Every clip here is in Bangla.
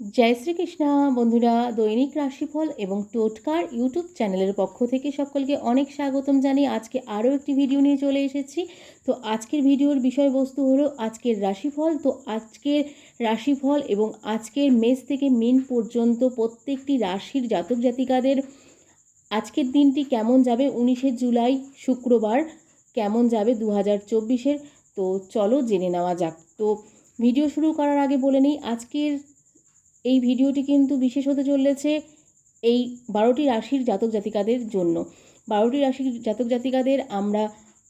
জয় শ্রীকৃষ্ণা, বন্ধুরা, দৈনিক রাশিফল এবং টোটকার ইউটিউব চ্যানেলের পক্ষ থেকে সকলকে অনেক স্বাগতম জানিয়ে আজকে আরও একটি ভিডিও নিয়ে চলে এসেছি। তো আজকের ভিডিওর বিষয়বস্তু হলো আজকের রাশিফল। তো আজকের রাশিফল এবং আজকের মেষ থেকে মিন পর্যন্ত প্রত্যেকটি রাশির জাতক জাতিকাদের আজকের দিনটি কেমন যাবে? উনিশে জুলাই, শুক্রবার কেমন যাবে দু হাজার চব্বিশের? তো চলো জেনে নেওয়া যাক। তো ভিডিও শুরু করার আগে বলে নিই, আজকের এই ভিডিওটি কিন্তু বিশেষ হতে চলেছে এই বারোটি রাশির জাতক জাতিকাদের জন্য। বারোটি রাশির জাতক জাতিকাদের আমরা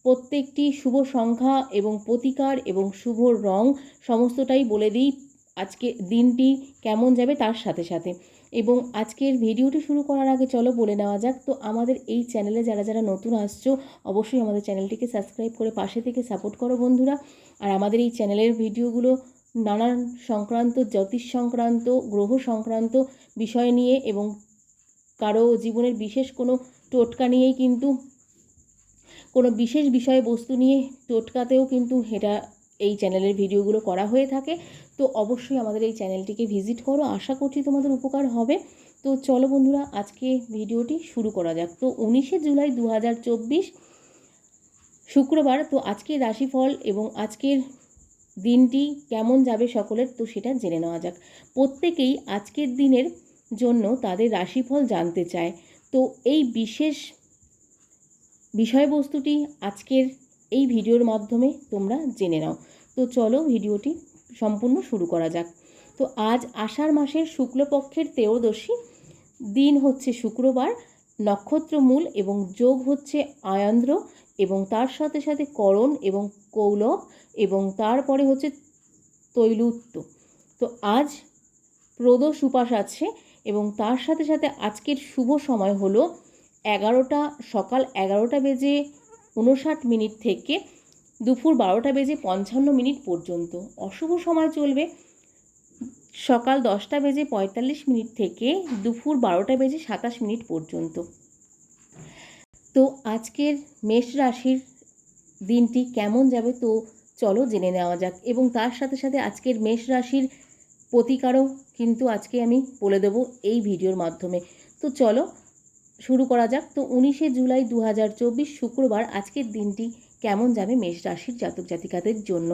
প্রত্যেকটি শুভ সংখ্যা এবং প্রতিকার এবং শুভ রং সমস্তটাই বলে দিই আজকে দিনটি কেমন যাবে তার সাথে সাথে। এবং আজকের ভিডিওটি শুরু করার আগে চলো বলে নেওয়া যাক, তো আমাদের এই চ্যানেলে যারা যারা নতুন আসছো, অবশ্যই আমাদের চ্যানেলটিকে সাবস্ক্রাইব করে পাশে থেকে সাপোর্ট করো বন্ধুরা। আর আমাদের এই চ্যানেলের ভিডিওগুলো নানান সংক্রান্ত জ্যোতিষ সংক্রান্ত গ্রহ সংক্রান্ত বিষয় নিয়ে এবং কারও জীবনের বিশেষ কোনো টোটকা নিয়েই কিন্তু, কোনো বিশেষ বিষয়বস্তু নিয়ে টোটকাতেও কিন্তু এটা এই চ্যানেলের ভিডিওগুলো করা হয়ে থাকে। তো অবশ্যই আমাদের এই চ্যানেলটিকে ভিজিট করো। আশা করছি তোমাদের উপকার হবে। তো চলো বন্ধুরা, আজকে ভিডিওটি শুরু করা যাক। তো উনিশে জুলাই দু হাজার চব্বিশ শুক্রবার, তো আজকের রাশিফল এবং আজকের দিনটি কেমন যাবে সকলের, তো সেটা জেনে নেওয়া যাক। প্রত্যেকেই আজকের দিনের জন্য তাদের রাশিফল জানতে চায়। তো এই বিশেষ বিষয়বস্তুটি আজকের এই ভিডিওর মাধ্যমে তোমরা জেনে নাও। তো চলো ভিডিওটি সম্পূর্ণ শুরু করা যাক। তো আজ আষাঢ় মাসের শুক্লপক্ষের তেয়োদশী দিন হচ্ছে শুক্রবার, নক্ষত্রমূল এবং যোগ হচ্ছে আয়ান্দ্র এবং তার সাথে সাথে করণ এবং কৌলভ। এবং তারপরে হচ্ছে তৈলুত্ত তো আজ প্রদোষ উপাস আছে এবং তার সাথে সাথে আজকের শুভ সময় হলো এগারোটা, সকাল এগারোটা বেজে উনষাট মিনিট থেকে দুপুর বারোটা বেজে পঞ্চান্ন মিনিট পর্যন্ত। অশুভ সময় চলবে সকাল দশটা বেজে পঁয়তাল্লিশ মিনিট থেকে দুপুর বারোটা বেজে সাতাশ মিনিট পর্যন্ত। তো আজকের মেষ রাশির দিনটি কেমন যাবে? তো চলো জেনে নেওয়া যাক। এবং তার সাথে সাথে আজকের মেষ রাশির প্রতিকারও কিন্তু আজকে আমি বলে দেবো এই ভিডিওর মাধ্যমে। তো চলো শুরু করা যাক। তো উনিশে জুলাই দু হাজার চব্বিশ শুক্রবার আজকের দিনটি কেমন যাবে মেষ রাশির জাতক জাতিকাদের জন্য?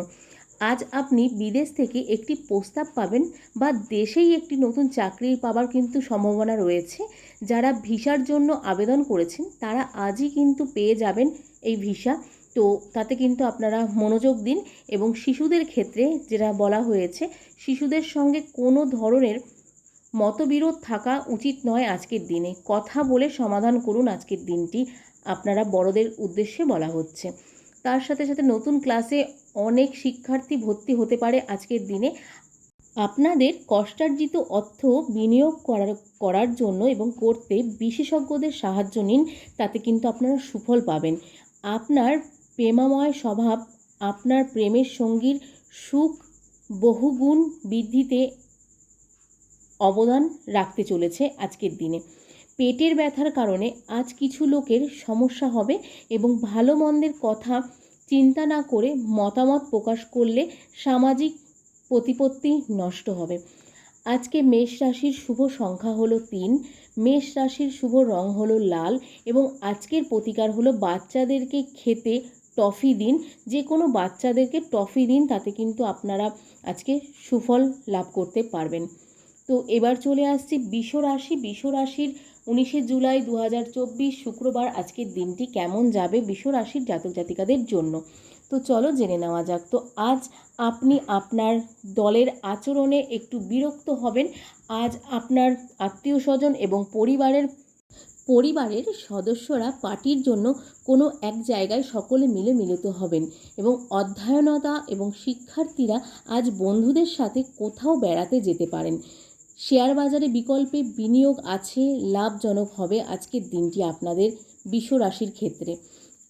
আজ আপনি বিদেশ থেকে একটি প্রস্তাব পাবেন বা দেশেই একটি নতুন চাকরি পাবার কিন্তু সম্ভাবনা রয়েছে। যারা ভিসার জন্য আবেদন করেছেন, তারা আজই কিন্তু পেয়ে যাবেন এই ভিসা। তো তাতে কিন্তু আপনারা মনোযোগ দিন এবং শিশুদের ক্ষেত্রে যেটা বলা হয়েছে, শিশুদের সঙ্গে কোনো ধরনের মতবিরোধ থাকা উচিত নয় আজকের দিনে। কথা বলে সমাধান করুন আজকের দিনটি, আপনারা বড়দের উদ্দেশ্যে বলা হচ্ছে। তার সাথে সাথে নতুন ক্লাসে অনেক শিক্ষার্থী ভর্তি হতে পারে আজকের দিনে। আপনাদের কষ্টার্জিত অর্থ বিনিয়োগ করার করার জন্য এবং করতে বিশেষজ্ঞদের সাহায্য নিন, তাতে কিন্তু আপনারা সুফল পাবেন। আপনার প্রেমাময় স্বভাব আপনার প্রেমের সঙ্গীর সুখ বহুগুণ বৃদ্ধিতে অবদান রাখতে চলেছে আজকের দিনে। পেটের ব্যথার কারণে আজ কিছু লোকের সমস্যা হবে এবং ভালো মন্দের কথা চিন্তা না করে মতামত প্রকাশ করলে সামাজিক প্রতিপত্তি নষ্ট হবে। আজকে মেষ রাশির শুভ সংখ্যা হলো তিন, মেষ রাশির শুভ রং হলো লাল এবং আজকের প্রতিকার হলো বাচ্চাদেরকে খেতে টফি দিন, যে কোনো বাচ্চাদেরকে টফি দিন, তাতে কিন্তু আপনারা আজকে সুফল লাভ করতে পারবেন। তো এবার চলে আসছি বিষ রাশি। বিষ রাশির উনিশে জুলাই দু হাজার চব্বিশ শুক্রবার আজকের দিনটি কেমন যাবে বিষ রাশির জাতক জাতিকাদের জন্য? তো চলো জেনে নেওয়া যাক। তো আজ আপনি আপনার দলের আচরণে একটু বিরক্ত হবেন। আজ আপনার আত্মীয় স্বজন এবং পরিবারের পরিবারের সদস্যরা পার্টির জন্য কোনো এক জায়গায় সকলে মিলে মিলিত হবেন এবং অধ্যয়নতা এবং শিক্ষার্থীরা আজ বন্ধুদের সাথে কোথাও বেড়াতে যেতে পারেন। শেয়ার বাজারে বিকল্পে বিনিয়োগ আছে, লাভজনক হবে আজকের দিনটি আপনাদের বিষ রাশির ক্ষেত্রে।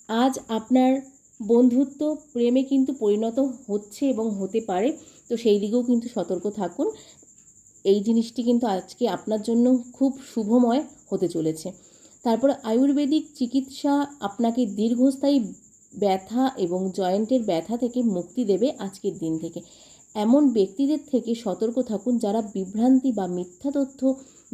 আজ আপনার বন্ধুত্ব প্রেমে কিন্তু পরিণত হচ্ছে এবং হতে পারে, তো সেই দিকেও কিন্তু সতর্ক থাকুন। এই জিনিসটি কিন্তু আজকে আপনার জন্য খুব শুভময় হতে চলেছে। তারপর আয়ুর্বেদিক চিকিৎসা আপনাকে দীর্ঘস্থায়ী ব্যথা এবং জয়েন্টের ব্যথা থেকে মুক্তি দেবে আজকের দিন থেকে। এমন ব্যক্তিদের থেকে সতর্ক থাকুন যারা বিভ্রান্তি বা মিথ্যা তথ্য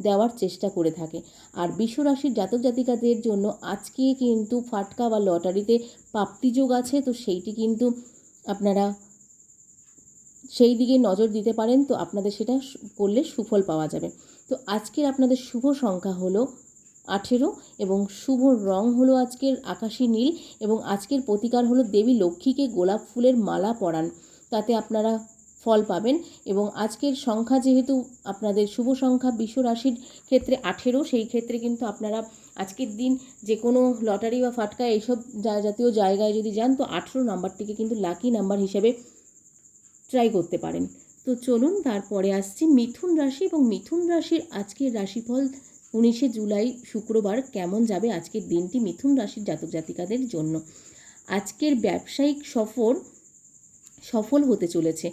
দেওয়ার চেষ্টা করে থাকে। আর বিশ্বরাশির জাতক জাতিকাদের জন্য আজকে কিন্তু ফাটকা বা লটারিতে প্রাপ্তিযোগ আছে, তো সেইটি কিন্তু আপনারা সেই দিকে নজর দিতে পারেন, তো আপনাদের সেটা করলে সুফল পাওয়া যাবে। তো আজকের আপনাদের শুভ সংখ্যা হলো আঠেরো এবং শুভ রং হলো আজকের আকাশি নীল এবং আজকের প্রতিকার হলো দেবী লক্ষ্মীকে গোলাপ ফুলের মালা পরান। তাতে আপনারা ফল পাবেন এবং আজকের সংখ্যা যেহেতু আপনাদের শুভ সংখ্যা বিশ্ব রাশির ক্ষেত্রে আঠেরো, সেই ক্ষেত্রে কিন্তু আপনারা আজকের দিন যে কোনো লটারি বা ফাটকা এইসব জাতীয় জায়গায় যদি যান, তো আঠেরো নাম্বারটিকে কিন্তু লাকি নাম্বার হিসেবে ট্রাই করতে পারেন। তো চলুন, তারপরে আসছি মিথুন রাশি এবং মিথুন রাশির আজকের রাশিফল উনিশে জুলাই শুক্রবার কেমন যাবে আজকের দিনটি মিথুন রাশির জাতক জাতিকাদের জন্য। আজকের ব্যবসায়িক সফর সফল হতে চলেছে।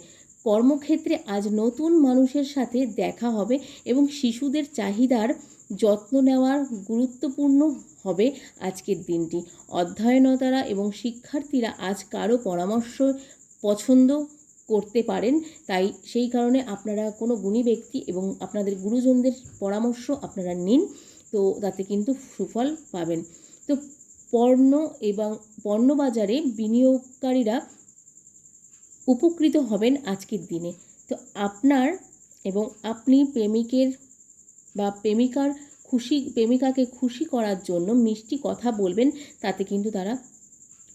কর্মক্ষেত্রে আজ নতুন মানুষের সাথে দেখা হবে এবং শিশুদের চাহিদার যত্ন নেওয়ার গুরুত্বপূর্ণ হবে আজকের দিনটি। অধ্যয়নতারা এবং শিক্ষার্থীরা আজ কারও পরামর্শ পছন্দ করতে পারেন, তাই সেই কারণে আপনারা কোনো গুণী ব্যক্তি এবং আপনাদের গুরুজনদের পরামর্শ আপনারা নিন, তো তাতে কিন্তু সুফল পাবেন। তো পণ্য এবং পণ্যবাজারে বিনিয়োগকারীরা উপকৃত হবেন আজকের দিনে। তো আপনার এবং আপনি প্রেমিকের বা প্রেমিকার খুশি, প্রেমিকাকে খুশি করার জন্য মিষ্টি কথা বলবেন, তাতে কিন্তু তারা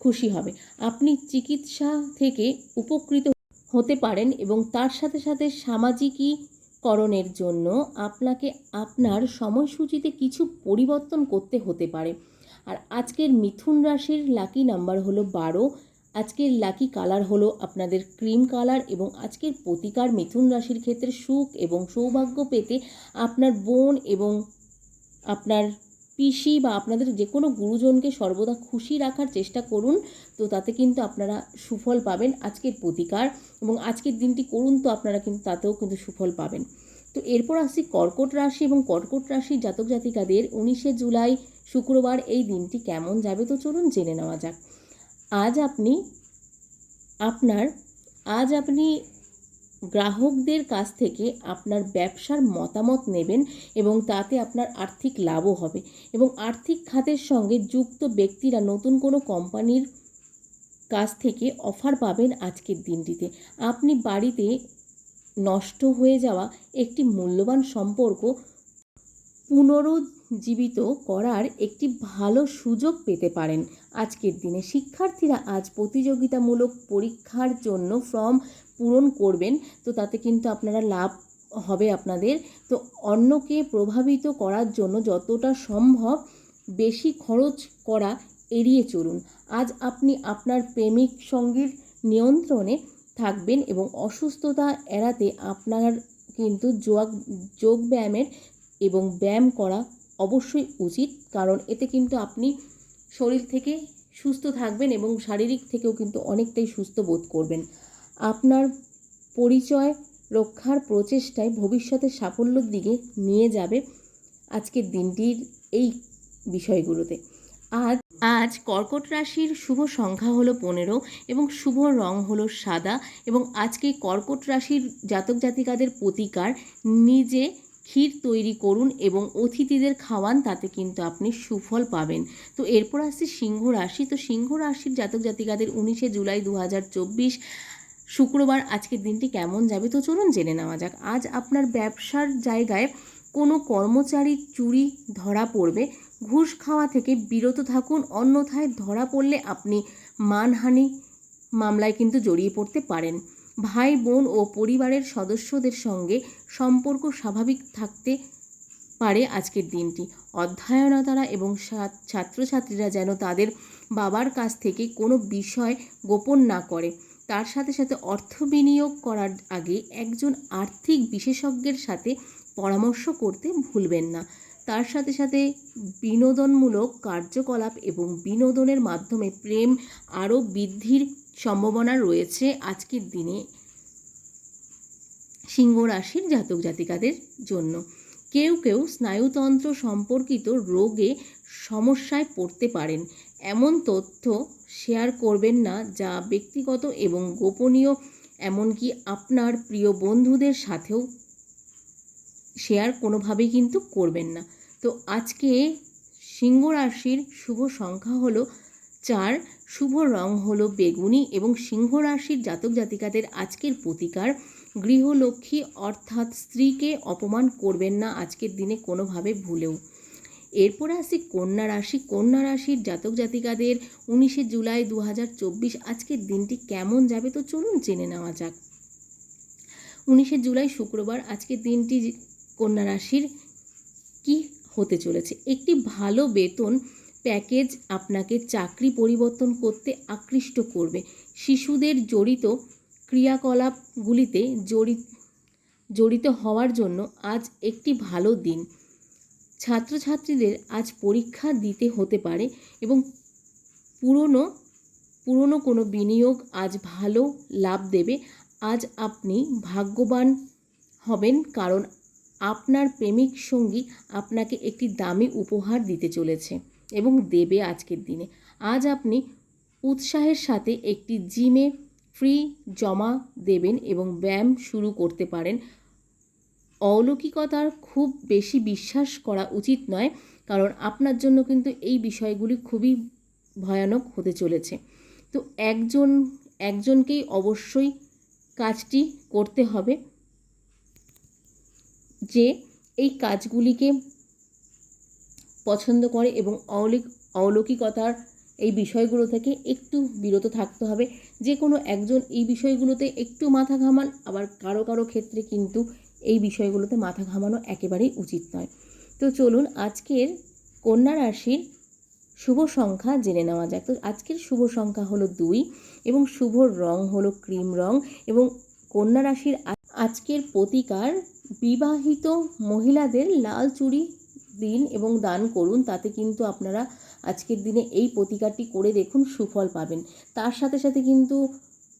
খুশি হবে। আপনি চিকিৎসা থেকে উপকৃত হতে পারেন এবং তার সাথে সাথে সামাজিকীকরণের জন্য আপনাকে আপনার সময়সূচিতে কিছু পরিবর্তন করতে হতে পারে। আর আজকের মিথুন রাশির লাকি নাম্বার হলো বারো। আজকের লাকি কালার হলো আপনাদের ক্রিম কালার এবং আজকের প্রতিকার মিথুন রাশির ক্ষেত্রে সুখ এবং সৌভাগ্য পেতে আপনার বোন এবং আপনার পিসি বা আপনাদের যে কোনো গুরুজনকে সর্বদা খুশি রাখার চেষ্টা করুন। তো তাতে কিন্তু আপনারা সুফল পাবেন আজকের প্রতিকার এবং আজকের দিনটি করুন তো আপনারা কিন্তু তাতেও কিন্তু সুফল পাবেন। তো এরপর আসছি কর্কট রাশি এবং কর্কট রাশির জাতক জাতিকাদের উনিশে জুলাই শুক্রবার এই দিনটি কেমন যাবে তো চলুন জেনে নেওয়া যাক। আজ আপনি আপনার, আজ আপনি গ্রাহকদের কাছ থেকে আপনার ব্যবসার মতামত নেবেন এবং তাতে আপনার আর্থিক লাভও হবে এবং আর্থিক খাতের সঙ্গে যুক্ত ব্যক্তিরা নতুন কোনো কোম্পানির কাছ থেকে অফার পাবেন আজকের দিনটিতে। আপনি বাড়িতে নষ্ট হয়ে যাওয়া একটি মূল্যবান সম্পর্ক পুনরুজ্জীবিত করার একটি ভালো সুযোগ পেতে পারেন আজকের দিনে। শিক্ষার্থীরা আজ প্রতিযোগিতামূলক পরীক্ষার জন্য ফর্ম পূরণ করবেন, তো তাতে কিন্তু আপনারা লাভ হবে আপনাদের। তো অন্যকে প্রভাবিত করার জন্য যতটা সম্ভব বেশি খরচ করা এড়িয়ে চলুন। আজ আপনি আপনার প্রেমিক সঙ্গীর নিয়ন্ত্রণে থাকবেন এবং অসুস্থতা এড়াতে আপনার কিন্তু যোগ যোগব্যায়ামের এবং ব্যায়াম করা অবশ্যই উচিত, কারণ এতে কিন্তু আপনি শরীর থেকে সুস্থ থাকবেন এবং শারীরিক থেকেও কিন্তু অনেকটাই সুস্থ বোধ করবেন। আপনার পরিচয় রক্ষার প্রচেষ্টায় ভবিষ্যতে সাফল্যের দিকে নিয়ে যাবে আজকের দিনটির এই বিষয়গুলোতে। আজ আজ কর্কট রাশির শুভ সংখ্যা হলো পনেরো এবং শুভ রং হলো সাদা এবং আজকে কর্কট রাশির জাতক জাতিকাদের প্রতিকার, নিজে ক্ষীর তৈরি করুন এবং অতিথিদের খাওয়ান, তাতে কিন্তু আপনি সুফল পাবেন। তো এরপর আসছে সিংহ রাশি, তো সিংহ রাশির জাতক জাতিকাদের উনিশে জুলাই দু হাজার চব্বিশ শুক্রবার আজকের দিনটি কেমন যাবে? তো চলুন জেনে নেওয়া যাক। আজ আপনার ব্যবসার জায়গায় কোনো কর্মচারী চুরি ধরা পড়বে। ঘুষ খাওয়া থেকে বিরত থাকুন, অন্যথায় ধরা পড়লে আপনি মানহানি মামলায় কিন্তু জড়িয়ে পড়তে পারেন। ভাই, বোন ও পরিবারের সদস্যদের সঙ্গে সম্পর্ক স্বাভাবিক থাকতে পারে আজকের দিনটি। অধ্যয়নতারা এবং ছাত্রছাত্রীরা যেন তাদের বাবার কাছ থেকে কোনো বিষয় গোপন না করে। তার সাথে সাথে অর্থ বিনিয়োগ করার আগে একজন আর্থিক বিশেষজ্ঞের সাথে পরামর্শ করতে ভুলবেন না। তার সাথে সাথে বিনোদনমূলক কার্যকলাপ এবং বিনোদনের মাধ্যমে প্রেম আরও বৃদ্ধির সম্ভাবনা রয়েছে আজকের দিনে সিংহ রাশির জাতক জাতিকাদের জন্য। কেউ কেউ স্নায়ুতন্ত্র সম্পর্কিত রোগে সমস্যায় পড়তে পারেন। এমন তথ্য শেয়ার করবেন না যা ব্যক্তিগত এবং গোপনীয়, এমনকি আপনার প্রিয় বন্ধুদের সাথেও শেয়ার কোনোভাবেই কিন্তু করবেন না। তো আজকে সিংহ রাশির শুভ সংখ্যা হলো চার, শুভ রং হলো বেগুনি এবং সিংহ রাশির জাতক জাতিকাদের আজকের প্রতিকার, গৃহলক্ষ্মী অর্থাৎ স্ত্রীকে অপমান করবেন না আজকের দিনে কোনোভাবে ভুলেও। এরপর আসি কন্যা রাশি। কন্যা রাশির জাতক জাতিকাদের উনিশে জুলাই দু হাজার চব্বিশ আজকের দিনটি কেমন যাবে তো চলুন জেনে নেওয়া যাক। উনিশে জুলাই শুক্রবার আজকের দিনটি কন্যা রাশির কি হতে চলেছে? একটি ভালো বেতন প্যাকেজ আপনাকে চাকরি পরিবর্তন করতে আকৃষ্ট করবে। শিশুদের জড়িত ক্রিয়াকলাপগুলিতে জড়িত জড়িত হওয়ার জন্য আজ একটি ভালো দিন। ছাত্রছাত্রীদের আজ পরীক্ষা দিতে হতে পারে এবং পুরনো পুরনো কোনো বিনিয়োগ আজ ভালো লাভ দেবে। আজ আপনি ভাগ্যবান হবেন কারণ আপনার প্রেমিক সঙ্গী আপনাকে একটি দামি উপহার দিতে চলেছে এবং দেবে আজকের দিনে। আজ আপনি উৎসাহের সাথে একটি জিমে ফ্রি জমা দেবেন এবং ব্যায়াম শুরু করতে পারেন। অলৌকিকতার খুব বেশি বিশ্বাস করা উচিত নয়, কারণ আপনার জন্য কিন্তু এই বিষয়গুলি খুবই ভয়ানক হতে চলেছে। তো একজন, একজনকেই অবশ্যই কাজটি করতে হবে যে এই কাজগুলিকে পছন্দ করে এবং অলৌক অলৌকিকতার এই বিষয়গুলো থেকে একটু বিরত থাকতে হবে। যে কোনো একজন এই বিষয়গুলোতে একটু মাথা ঘামান, আবার কারও কারও ক্ষেত্রে কিন্তু এই বিষয়গুলোতে মাথা ঘামানো একেবারেই উচিত নয়। তো চলুন আজকের কন্যা রাশির শুভ সংখ্যা জেনে নেওয়া যাক। তো আজকের শুভ সংখ্যা হলো দুই এবং শুভ রং হলো ক্রিম রং এবং কন্যা রাশির আজকের প্রতিকার বিবাহিত মহিলাদের লাল চুড়ি দিন এবং দান করুন, তাতে কিন্তু আপনারা আজকের দিনে এই প্রতিকারটি করে দেখুন, সুফল পাবেন। তার সাথে সাথে কিন্তু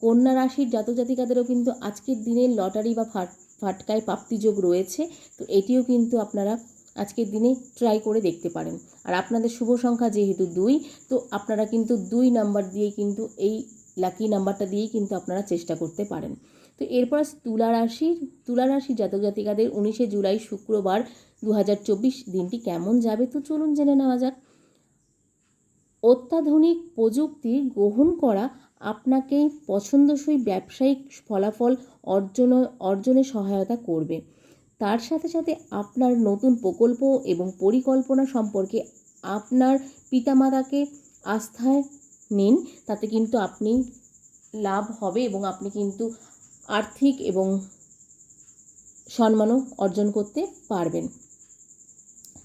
কন্যা রাশির জাতক জাতিকাদেরও কিন্তু আজকের দিনে লটারি বা ফাট ফাটকায় প্রাপ্তিযোগ রয়েছে, তো এটিও কিন্তু আপনারা আজকের দিনে ট্রাই করে দেখতে পারেন। আর আপনাদের শুভ সংখ্যা যেহেতু দুই, তো আপনারা কিন্তু দুই নাম্বার দিয়ে কিন্তু এই লাকি নাম্বারটা দিয়েই কিন্তু আপনারা চেষ্টা করতে পারেন। তো এরপর তুলা রাশির, তুলা রাশি জাতক জাতিকাদের উনিশে জুলাই শুক্রবার দু হাজার চব্বিশ দিনটি কেমন যাবে? তো চলুন জেনে নেওয়া যাক। অত্যাধুনিক প্রযুক্তি গ্রহণ করা আপনাকে পছন্দসই ব্যবসায়িক ফলাফল অর্জন, অর্জনে সহায়তা করবে। তার সাথে সাথে আপনার নতুন প্রকল্প এবং পরিকল্পনা সম্পর্কে আপনার পিতামাতাকে আস্থায় নিন, তাতে কিন্তু আপনি লাভ হবে এবং আপনি কিন্তু আর্থিক এবং সম্মানও অর্জন করতে পারবেন।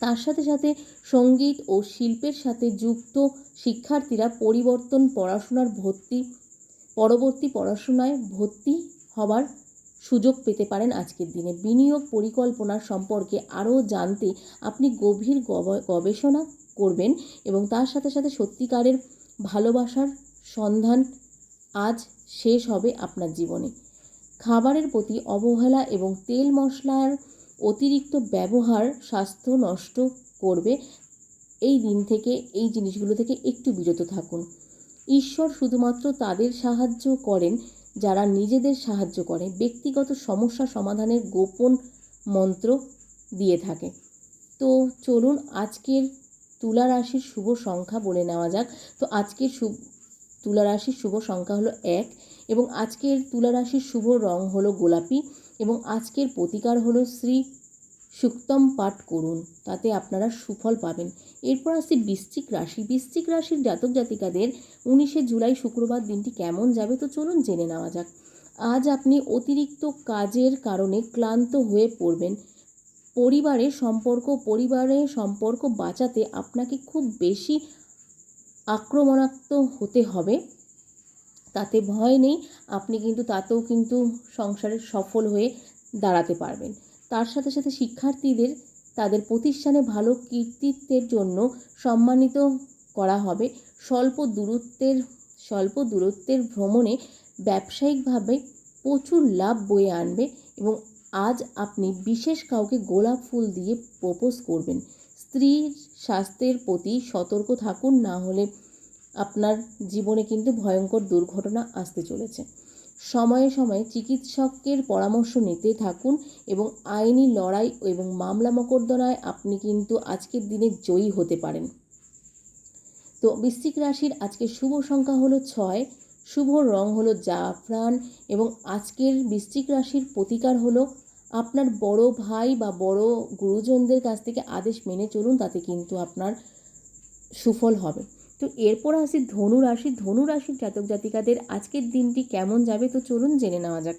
তার সাথে সাথে সংগীত ও শিল্পের সাথে যুক্ত শিক্ষার্থীরা পরিবর্তন পড়াশোনার ভর্তি, পরবর্তী পড়াশোনায় ভর্তি হবার সুযোগ পেতে পারেন আজকের দিনে। বিনিয়োগ পরিকল্পনা সম্পর্কে আরও জানতে আপনি গভীর গব- গবেষণা করবেন এবং তার সাথে সাথে সত্যিকারের ভালোবাসার সন্ধান আজ শেষ হবে আপনার জীবনে। খাবারের প্রতি অবহেলা এবং তেল মশলার অতিরিক্ত ব্যবহার স্বাস্থ্য নষ্ট করবে, এই দিন থেকে, এই জিনিসগুলো থেকে একটু বিরত থাকুন। ঈশ্বর শুধুমাত্র তাদের সাহায্য করেন যারা নিজেদের সাহায্য করে। ব্যক্তিগত সমস্যা সমাধানের গোপন মন্ত্র দিয়ে থাকে। তো চলুন, আজকের তুলা রাশির শুভ সংখ্যা বলে নেওয়া যাক। তো আজকের শুভ তুলা রাশির শুভ সংখ্যা হলো এক এবং আজকের তুলা রাশির শুভ রং হলো গোলাপি। এবং আজকের প্রতিকার হলো শ্রী সুক্তম পাঠ করুন, তাতে আপনারা সুফল পাবেন। এরপর আসছি বৃশ্চিক রাশি। বৃশ্চিক রাশির জাতক জাতিকাদের উনিশে জুলাই শুক্রবার দিনটি কেমন যাবে? তো চলুন জেনে নেওয়া যাক। আজ আপনি অতিরিক্ত কাজের কারণে ক্লান্ত হয়ে পড়বেন। পরিবারের সম্পর্ক পরিবারের সম্পর্ক বাঁচাতে আপনাকে খুব বেশি আক্রমণাত্মক হতে হবে। তাতে ভয় নেই, আপনি কিন্তু তাতেও কিন্তু সংসারে সফল হয়ে দাঁড়াতে পারবেন। তার সাথে সাথে শিক্ষার্থীদের, তাদের প্রতিষ্ঠানে ভালো কৃতিত্বের জন্য সম্মানিত করা হবে। স্বল্প দূরত্বের স্বল্প দূরত্বের ভ্রমণে ব্যবসায়িকভাবে প্রচুর লাভ বয়ে আনবে এবং আজ আপনি বিশেষ কাউকে গোলাপ ফুল দিয়ে প্রপোজ করবেন। স্ত্রীর স্বাস্থ্যের প্রতি সতর্ক থাকুন, না হলে আপনার জীবনে কিন্তু ভয়ঙ্কর দুর্ঘটনা আসতে চলেছে। সময়ে সময়ে চিকিৎসকের পরামর্শ নিতে থাকুন এবং আইনি লড়াই এবং মামলা মোকদ্দমায় আপনি কিন্তু আজকের দিনে জয়ী হতে পারেন। তো বৃশ্চিক রাশির আজকের শুভ সংখ্যা হলো ছয়, শুভ রং হলো জাফরান এবং আজকের বৃশ্চিক রাশির প্রতিকার হলো আপনার বড় ভাই বা বড় গুরুজনদের কাছ থেকে আদেশ মেনে চলুন, তাতে কিন্তু আপনার সুফল হবে। তো এরপর আসি ধনু রাশি। ধনু রাশির জাতক জাতিকাদের আজকের দিনটি কেমন যাবে তো চলুন জেনে নেওয়া যাক।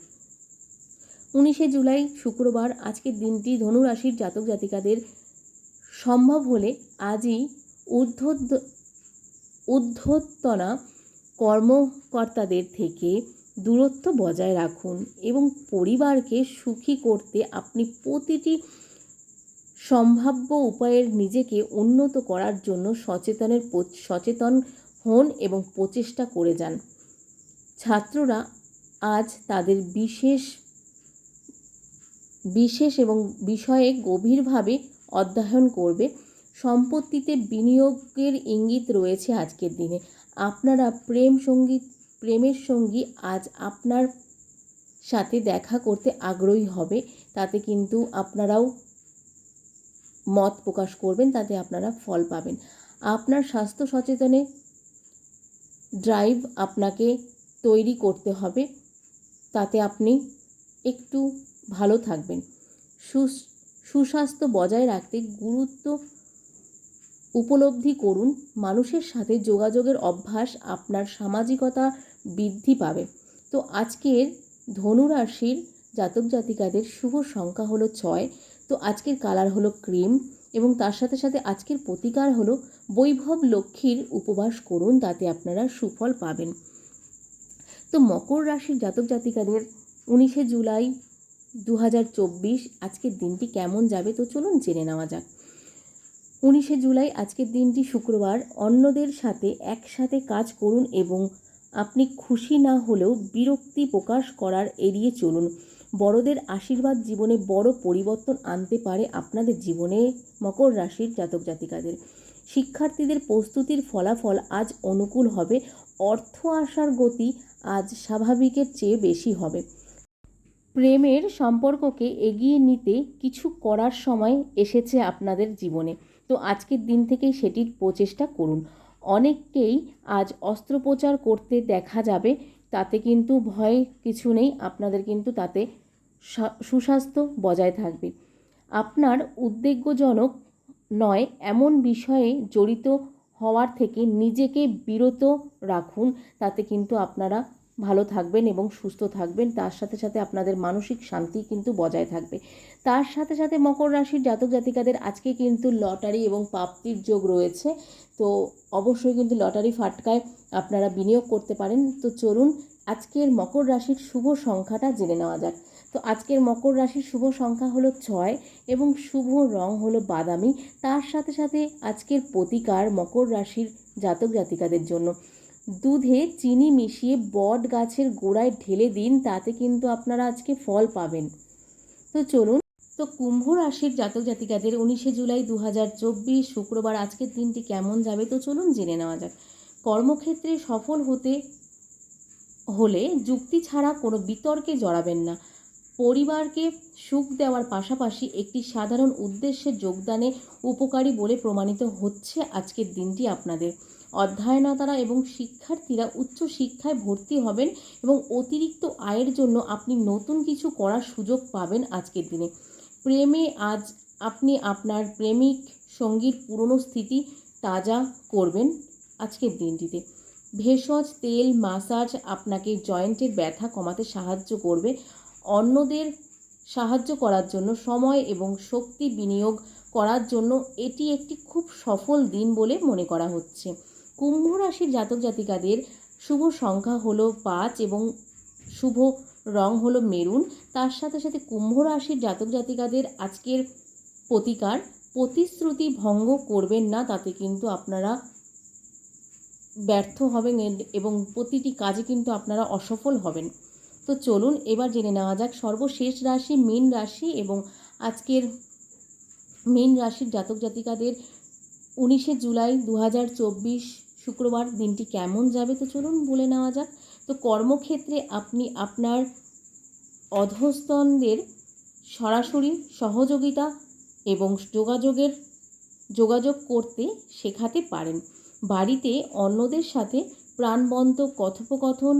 উনিশে জুলাই, শুক্রবার, আজকের দিনটি ধনু রাশির জাতক জাতিকাদের সম্ভব হলে আজই ঊর্ধ্বদ ঊর্ধ্বতনা কর্মকর্তাদের থেকে দূরত্ব বজায় রাখুন এবং পরিবারকে সুখী করতে আপনি প্রতিটি সম্ভাব্য উপায়ের নিজেকে উন্নত করার জন্য সচেতনের সচেতন হন এবং প্রচেষ্টা করে যান। ছাত্ররা আজ তাদের বিশেষ বিশেষ এবং বিষয়ে গভীরভাবে অধ্যয়ন করবে। সম্পত্তিতে বিনিয়োগের ইঙ্গিত রয়েছে আজকের দিনে। আপনারা প্রেম সংগীত প্রেমের সঙ্গী আজ আপনার সাথে দেখা করতে আগ্রহী হবে, তাতে কিন্তু আপনারাও মত প্রকাশ করবেন, তাতে আপনারা ফল পাবেন। আপনার স্বাস্থ্য সচেতনে ড্রাইভ আপনাকে তৈরি করতে হবে, তাতে আপনি একটু ভালো থাকবেন। সুস- সুস্বাস্থ্য বজায় রাখতে গুরুত্ব উপলব্ধি করুন। মানুষের সাথে যোগাযোগের অভ্যাস আপনার সামাজিকতা বৃদ্ধি পাবে। তো আজকের ধনু রাশির জাতক জাতিকাদের শুভ সংখ্যা হলো ছয়। তো আজকের কালার হলো ক্রিম এবং তার সাথে সাথে আজকের প্রতিকার হলো বৈভব লক্ষ্মীর উপবাস করুন, তাতে আপনারা সুফল পাবেন। তো মকর রাশির জাতক জাতিকাদের উনিশে জুলাই দু হাজার চব্বিশ আজকের দিনটি কেমন যাবে? তো চলুন জেনে নেওয়া যাক। উনিশে জুলাই আজকের দিনটি শুক্রবার। অন্যদের সাথে একসাথে কাজ করুন এবং আপনি খুশি না হলেও বিরক্তি প্রকাশ করার এড়িয়ে চলুন। বড়দের আশীর্বাদ জীবনে বড় পরিবর্তন আনতে পারে আপনাদের জীবনে মকর রাশির জাতক জাতিকাদের। শিক্ষার্থীদের প্রস্তুতির ফলাফল আজ অনুকূল হবে, অর্থ আসার গতি আজ স্বাভাবিকের চেয়ে বেশি হবে। প্রেমের সম্পর্ককে এগিয়ে নিতে কিছু করার সময় এসেছে আপনাদের জীবনে। তো আজকের দিন থেকেই সেটির প্রচেষ্টা করুন। অনেককেই আজ অস্ত্রোপচার করতে দেখা যাবে, তাতে কিন্তু ভয় কিছু নেই, আপনাদের কিন্তু তাতে সুস্বাস্থ্য বজায় থাকবে। আপনার উদ্বেগজনক নয়, এমন বিষয়ে জড়িত হওয়ার থেকে নিজেকে বিরত রাখুন, তাতে কিন্তু আপনারা ভালো থাকবেন এবং সুস্থ থাকবেন। তার সাথে সাথে আপনাদের মানসিক শান্তি কিন্তু বজায় থাকবে। তার সাথে সাথে মকর রাশির জাতক জাতিকাদের আজকে কিন্তু লটারি এবং প্রাপ্তির যোগ রয়েছে। তো অবশ্যই কিন্তু লটারি ফাটকায় আপনারা বিনিয়োগ করতে পারেন। তো চলুন, আজকের মকর রাশির শুভ সংখ্যাটা জেনে নেওয়া যাক। তো আজকের মকর রাশির শুভ সংখ্যা হলো ছয় এবং শুভ রং হলো বাদামি। তার সাথে সাথে আজকের প্রতিকার মকর রাশির জাতক জাতিকাদের জন্য। দুধে চিনি মিশিয়ে বট গাছের গোড়ায় ঢেলে দিন, তাতে কিন্তু আপনারা আজকে ফল পাবেন। তো চলুন, তো কুম্ভ রাশির জাতক জাতিকাদের উনিশে জুলাই দু হাজার চব্বিশ শুক্রবার আজকের দিনটি কেমন যাবে? তো চলুন জেনে নেওয়া যাক। কর্মক্ষেত্রে সফল হতে হলে যুক্তি ছাড়া কোনো বিতর্কে জড়াবেন না। পরিবারকে সুখ দেওয়ার পাশাপাশি একটি সাধারণ উদ্দেশ্যে যোগদানে উপকারী বলে প্রমাণিত হচ্ছে আজকের দিনটি আপনাদের। অধ্যয়নতারা এবং শিক্ষার্থীরা উচ্চ শিক্ষায় ভর্তি হবেন এবং অতিরিক্ত আয়ের জন্য আপনি নতুন কিছু করার সুযোগ পাবেন আজকের দিনে। প্রেমে আজ আপনি আপনার প্রেমিক সঙ্গীর পুরনো স্থিতি তাজা করবেন আজকের দিনটিতে। ভেষজ তেল মাসাজ আপনাকে জয়েন্টের ব্যথা কমাতে সাহায্য করবে। অন্যদের সাহায্য করার জন্য, সময় এবং শক্তি বিনিয়োগ করার জন্য এটি একটি খুব সফল দিন বলে মনে করা হচ্ছে। কুম্ভ রাশির জাতক জাতিকাদের শুভ সংখ্যা হলো পাঁচ এবং শুভ রং হলো মেরুন। তার সাথে সাথে কুম্ভ রাশির জাতক জাতিকাদের আজকের প্রতিকার, প্রতিশ্রুতি ভঙ্গ করবেন না, তাতে কিন্তু আপনারা ব্যর্থ হবেন এবং প্রতিটি কাজে কিন্তু আপনারা অসফল হবেন। তো চলুন এবার জেনে নেওয়া যাক সর্বশেষ রাশি, মীন রাশি এবং আজকের মীন রাশির জাতক জাতিকাদের উনিশে জুলাই দু হাজার চব্বিশ শুক্রবার দিনটি কেমন যাবে তো চলুন বলে নেওয়া যাক। তো কর্মক্ষেত্রে আপনি আপনার অধস্তনদের সরাসরি সহযোগিতা এবং যোগাযোগের যোগাযোগ করতে শেখাতে পারেন। বাড়িতে অন্যদের সাথে প্রাণবন্ত কথোপকথন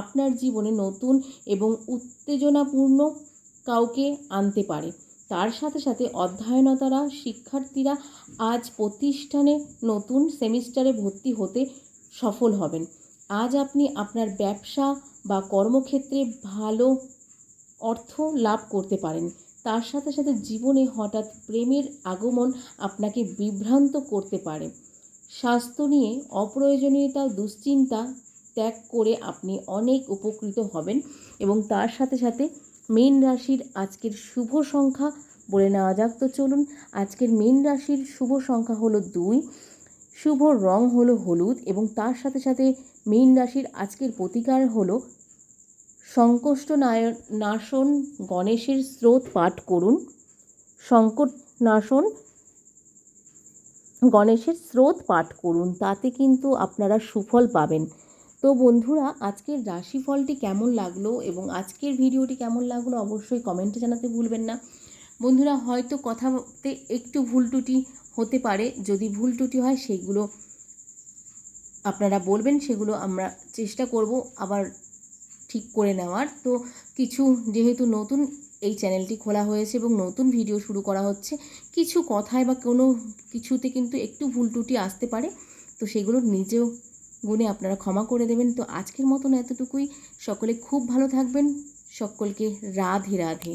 আপনার জীবনে নতুন এবং উত্তেজনাপূর্ণ কাউকে আনতে পারে। তার সাথে সাথে অধ্যয়নতারা, শিক্ষার্থীরা আজ প্রতিষ্ঠানে নতুন সেমিস্টারে ভর্তি হতে সফল হবেন। আজ আপনি আপনার ব্যবসা বা কর্মক্ষেত্রে ভালো অর্থ লাভ করতে পারেন। তার সাথে সাথে জীবনে হঠাৎ প্রেমের আগমন আপনাকে বিভ্রান্ত করতে পারে। স্বাস্থ্য নিয়ে অপ্রয়োজনীয়তা, দুশ্চিন্তা ত্যাগ করে আপনি অনেক উপকৃত হবেন এবং তার সাথে সাথে মীন রাশির আজকের শুভ সংখ্যা বলে নেওয়া যাক। তো চলুন, আজকের মীন রাশির শুভ সংখ্যা হলো দুই, শুভ রং হলো হলুদ এবং তার সাথে সাথে মীন রাশির আজকের প্রতিকার হলো সংকষ্ট নাশন গণেশের স্রোত পাঠ করুন। সংকট নাশন গণেশের স্রোত পাঠ করুন, তাতে কিন্তু আপনারা সুফল পাবেন। তো বন্ধুরা, আজকের রাশিফলটি কেমন লাগল এবং আজকের ভিডিওটি কেমন লাগল অবশ্যই কমেন্টে জানাতে ভুলবেন না। বন্ধুরা, হয়তো কথাতে একটু ভুল ত্রুটি হতে পারে। যদি ভুল ত্রুটি হয়, সেগুলো আপনারা বলবেন, সেগুলো আমরা চেষ্টা করব আবার ঠিক করে নেওয়ার। তো কিছু যেহেতু নতুন এই চ্যানেলটি খোলা হয়েছে এবং নতুন ভিডিও শুরু করা হচ্ছে, কিছু কথায় বা কোনো কিছুতে কিন্তু একটু ভুল ত্রুটি আসতে পারে। তো সেগুলো নিজেও গুণে আপনারা ক্ষমা করে দেবেন। তো আজকের মতন এতটুকুই। সকলে খুব ভালো থাকবেন। সকলকে রাধে রাধে।